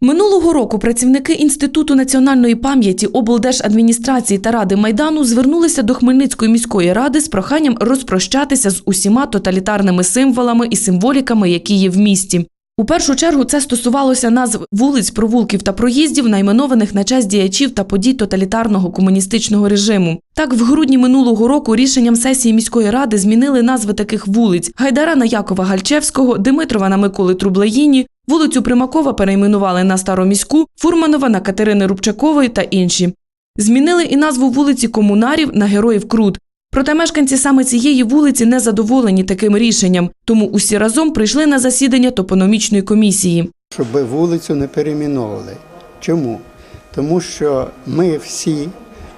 Минулого року працівники Інституту національної пам'яті, облдержадміністрації та ради Майдану звернулися до Хмельницької міської ради з проханням розпрощатися з усіма тоталітарними символами і символіками, які є в місті. У першу чергу це стосувалося назв вулиць, провулків та проїздів, найменованих на честь діячів та подій тоталітарного комуністичного режиму. Так, в грудні минулого року рішенням сесії міської ради змінили назви таких вулиць: Гайдара на Якова Гальчевського, Димитрова на Миколи Трублаїні, вулицю Примакова перейменували на Староміську, Фурманова на Катерини Рубчакової та інші. Змінили і назву вулиці Комунарів на Героїв Крут. Проте мешканці саме цієї вулиці не задоволені таким рішенням, тому усі разом прийшли на засідання топономічної комісії. щоб вулицю не перейменовували. Чому? Тому що ми всі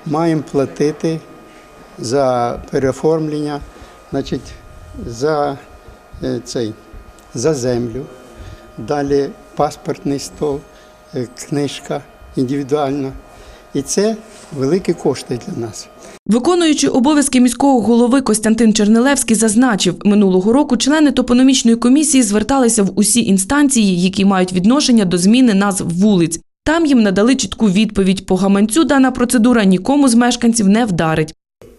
маємо платити за переоформлення, значить, за, е, цей, за землю, далі паспортний стол, е, книжка індивідуальна. І це великі кошти для нас. Виконуючи обов'язки міського голови Костянтин Чернилевський зазначив, минулого року члени топономічної комісії зверталися в усі інстанції, які мають відношення до зміни назв вулиць. Там їм надали чітку відповідь. По гаманцю дана процедура нікому з мешканців не вдарить.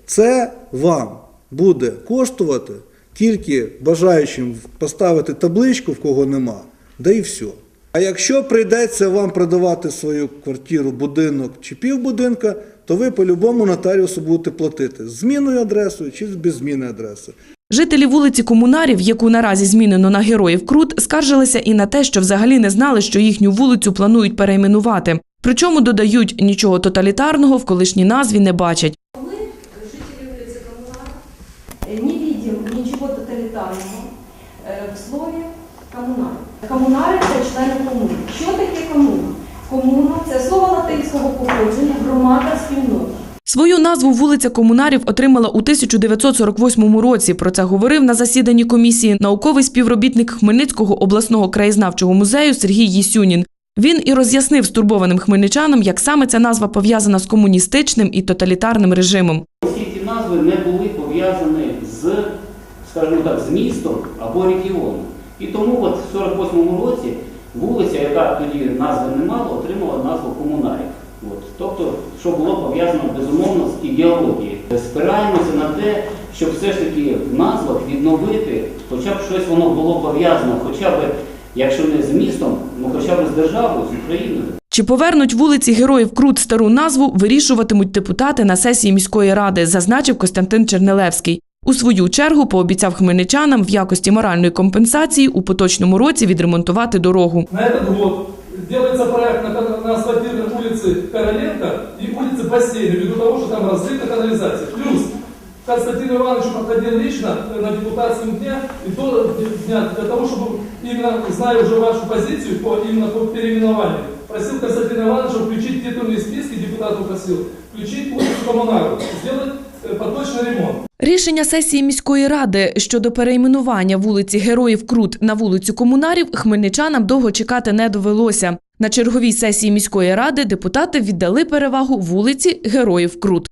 Це вам буде коштувати тільки бажаючим поставити табличку, в кого нема, да і все. А якщо прийдеться вам продавати свою квартиру, будинок чи півбудинка, то ви по-любому нотаріусу будете платити з зміною адресою чи без зміни адреси. Жителі вулиці Комунарів, яку наразі змінено на Героїв Крут, скаржилися і на те, що взагалі не знали, що їхню вулицю планують перейменувати. Причому додають, нічого тоталітарного в колишній назві не бачать. Мы, жители улицы Коммунар, э, не видим ничего тоталитарного э, в слове комунар. Комунари це члени комуни. Що таке комуна? Комуна це слово латинського походження, громада, спільнота. Свою назву вулиця Комунарів отримала у 1948 році. Про це говорив на засіданні комісії науковий співробітник Хмельницького обласного краєзнавчого музею Сергій Єсюнін. Він і роз'яснив стурбованим хмельничанам, як саме ця назва пов'язана з комуністичним і тоталітарним режимом. Всі ці назви не були пов'язані з, скажімо так, з містом або регіоном. І тому от в 48-му році вулиця, яка тоді назви не мала, отримала назву комунарів. От. Тобто, що було пов'язано безумовно з ідеологією. Спираємося на те, щоб все ж таки в назвах відновити, хоча б щось воно було пов'язано, хоча б, якщо не з містом, ну хоча б з державою, з Україною. Чи повернуть вулиці Героїв Крут стару назву, вирішуватимуть депутати на сесії міської ради, зазначив Костянтин Чернилевський. У свою чергу пообіцяв хмельничанам в якості моральної компенсації у поточному році відремонтувати дорогу. На этот год делается проект на, на асфальтированной улице Короленко и улице Бассейна, ввиду того, что там разрыта канализация. Плюс Константин Иванович подходил лично на депутатском дне и до дня для того, чтобы именно, зная уже вашу позицию по, именно по переименованию, просил Константина Ивановича включить титульные списки, депутату просил, включить улицу Коммунару, сделать э, поточный ремонт. Рішення сесії міської ради щодо перейменування вулиці Героїв Крут на вулицю Комунарів хмельничанам довго чекати не довелося. На черговій сесії міської ради депутати віддали перевагу вулиці Героїв Крут.